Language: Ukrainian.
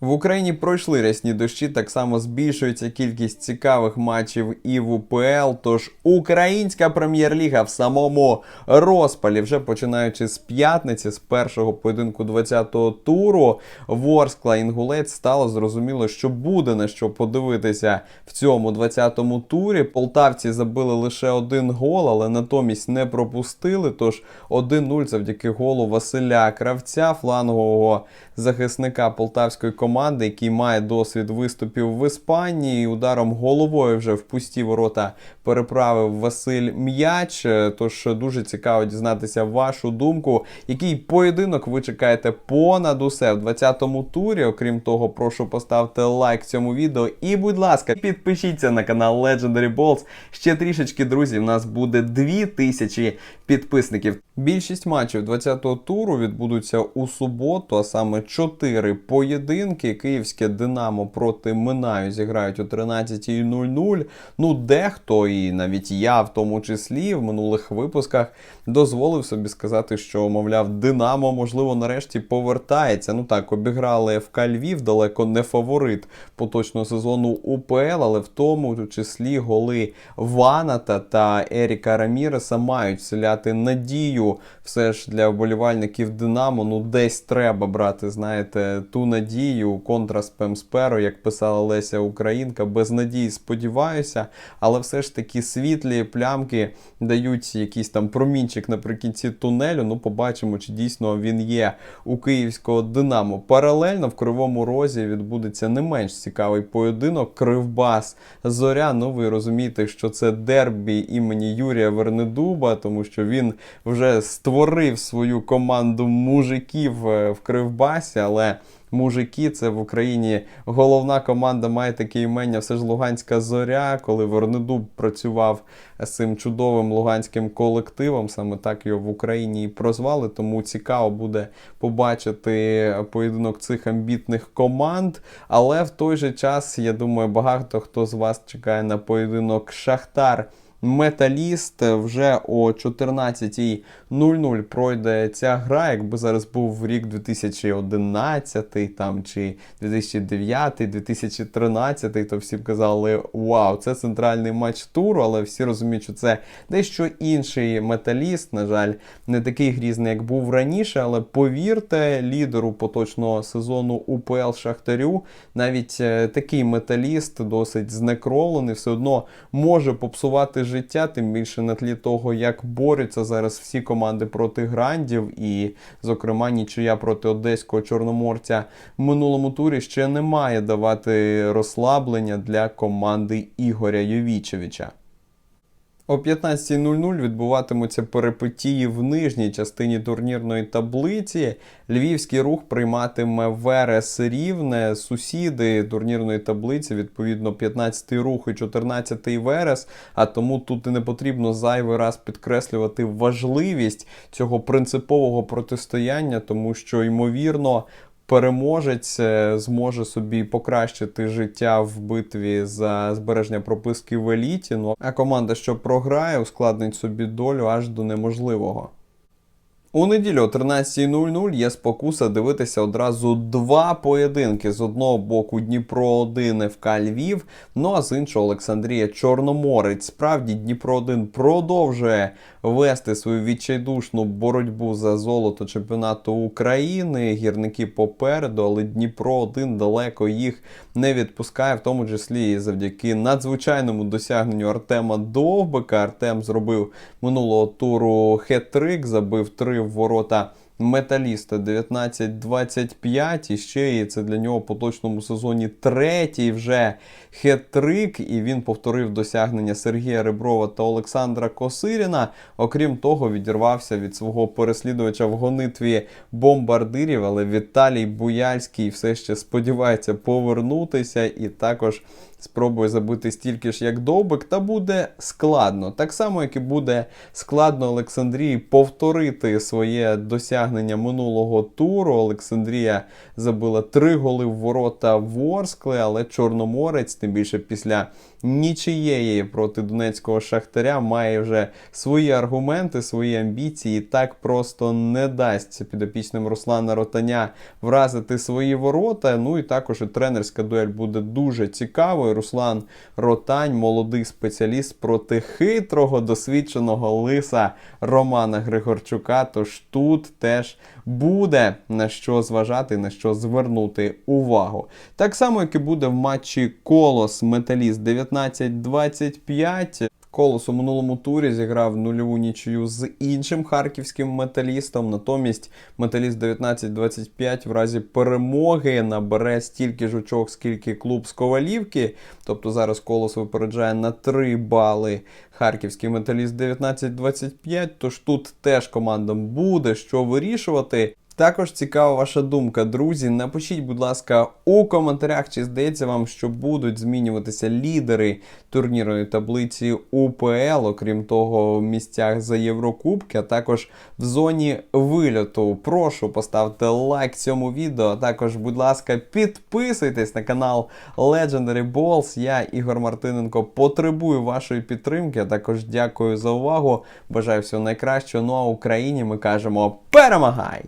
В Україні пройшли рясні дощі, так само збільшується кількість цікавих матчів і в УПЛ. Тож українська прем'єр-ліга в самому розпалі, вже починаючи з п'ятниці, з першого поєдинку 20-го туру, Ворскла Інгулець стало зрозуміло, що буде на що подивитися в цьому 20-му турі. Полтавці забили лише один гол, але натомість не пропустили. Тож 1-0 завдяки голу Василя Кравця, флангового захисника полтавської команди, який має досвід виступів в Іспанії. Ударом головою вже в пусті ворота переправив Василь М'яч. Е, Тож дуже цікаво дізнатися вашу думку. Який поєдинок ви чекаєте понад усе в 20-му турі? Окрім того, прошу поставити лайк цьому відео. І, будь ласка, підпишіться на канал Legendary Balls. Ще трішечки, друзі, в нас буде 2000 підписників. Більшість матчів 20-го туру відбудуться у суботу, а саме 4 поєдинки. Київське Динамо проти Минаю зіграють о 13.00. Ну, дехто, і навіть я в тому числі в минулих випусках дозволив собі сказати, що, мовляв, Динамо, можливо, нарешті повертається. Ну так, обіграли ФК Львів, далеко не фаворит поточного сезону УПЛ, але в тому числі голи Ваната та Еріка Раміреса мають вселяти надію. Все ж для вболівальників Динамо, ну десь треба брати, знаєте, ту надію контра спемсперу, як писала Леся Українка. Без надії сподіваюся, але все ж таки світлі плямки дають якийсь там промінчик наприкінці тунелю. Ну, побачимо, чи дійсно він є у київського Динамо. Паралельно в Кривому Розі відбудеться не менш цікавий поєдинок. Кривбас Зоря. Ну, ви розумієте, що це дербі імені Юрія Вернедуба, тому що він вже створив свою команду мужиків е, в Кривбасі, але. Мужики, це в Україні головна команда має таке імення. Все ж Луганська зоря, коли Вернедуб працював з цим чудовим луганським колективом, саме так його в Україні і прозвали. Тому цікаво буде побачити поєдинок цих амбітних команд. Але в той же час, я думаю, багато хто з вас чекає на поєдинок Шахтар. Металіст вже о 14.00 пройде ця гра. Якби зараз був рік 2011 там чи 2009, 2013, то всі б казали, вау, це центральний матч туру, але всі розуміють, що це дещо інший металіст. На жаль, не такий грізний, як був раніше. Але повірте, лідеру поточного сезону УПЛ Шахтарю, навіть е, такий металіст досить знекровлений, все одно може попсувати життя, тим більше на тлі того, як борються зараз всі команди проти грандів, і, зокрема, нічия проти одеського чорноморця в минулому турі ще не має давати розслаблення для команди Ігоря Йовічевича. О 15.00 відбуватимуться перипетії в нижній частині турнірної таблиці. Львівський рух прийматиме Верес Рівне, сусіди турнірної таблиці, відповідно, 15-й рух і 14-й Верес. А тому тут і не потрібно зайвий раз підкреслювати важливість цього принципового протистояння, тому що ймовірно. Переможець е, зможе собі покращити життя в битві за збереження прописки в еліті. Ну а команда, що програє, ускладнить собі долю аж до неможливого. У неділю о 13.00 є спокуса дивитися одразу два поєдинки. З одного боку Дніпро 1 ФК Львів, ну а з іншого Олександрія Чорноморець. Справді Дніпро 1 продовжує вести свою відчайдушну боротьбу за золото чемпіонату України. Гірники попереду, але Дніпро один далеко їх не відпускає, в тому числі і завдяки надзвичайному досягненню Артема Довбика. Артем зробив минулого туру хет-трик, забив три в ворота. Металіста 19-25 і ще і це для нього в поточному сезоні третій вже хет-трик, і він повторив досягнення Сергія Реброва та Олександра Косиріна. Окрім того, відірвався від свого переслідувача в гонитві бомбардирів, але Віталій Буяльський все ще сподівається повернутися і також спробує забити стільки ж, як Довбик, та буде складно. Так само, як і буде складно Олександрії повторити своє досягнення минулого туру. Олександрія забила три голи в ворота Ворскли, але Чорноморець, тим більше після нічиєї проти Донецького Шахтаря, має вже свої аргументи, свої амбіції. Так просто не дасть підопічним Руслана Ротаня вразити свої ворота. Ну і також і тренерська дуель буде дуже цікавою. Руслан Ротань, молодий спеціаліст проти хитрого досвідченого лиса Романа Григорчука. Тож тут теж буде на що зважати, на що звернути увагу. Так само, як і буде в матчі Колос Металіст 19-25. Колос у минулому турі зіграв нульову нічию з іншим харківським металістом. Натомість металіст 19-25 в разі перемоги набере стільки ж очок, скільки клуб з Ковалівки. Тобто зараз Колос випереджає на 3 бали харківський металіст 19-25. Тож тут теж командам буде що вирішувати. Також цікава ваша думка, друзі. Напишіть, будь ласка, у коментарях, чи здається вам, що будуть змінюватися лідери турнірної таблиці УПЛ, окрім того, в місцях за Єврокубки, а також в зоні вильоту. Прошу поставте лайк цьому відео. А також, будь ласка, підписуйтесь на канал Legendary Balls. Я, Ігор Мартиненко, потребую вашої підтримки. А також дякую за увагу. Бажаю всього найкращого. Ну а Україні ми кажемо перемагай!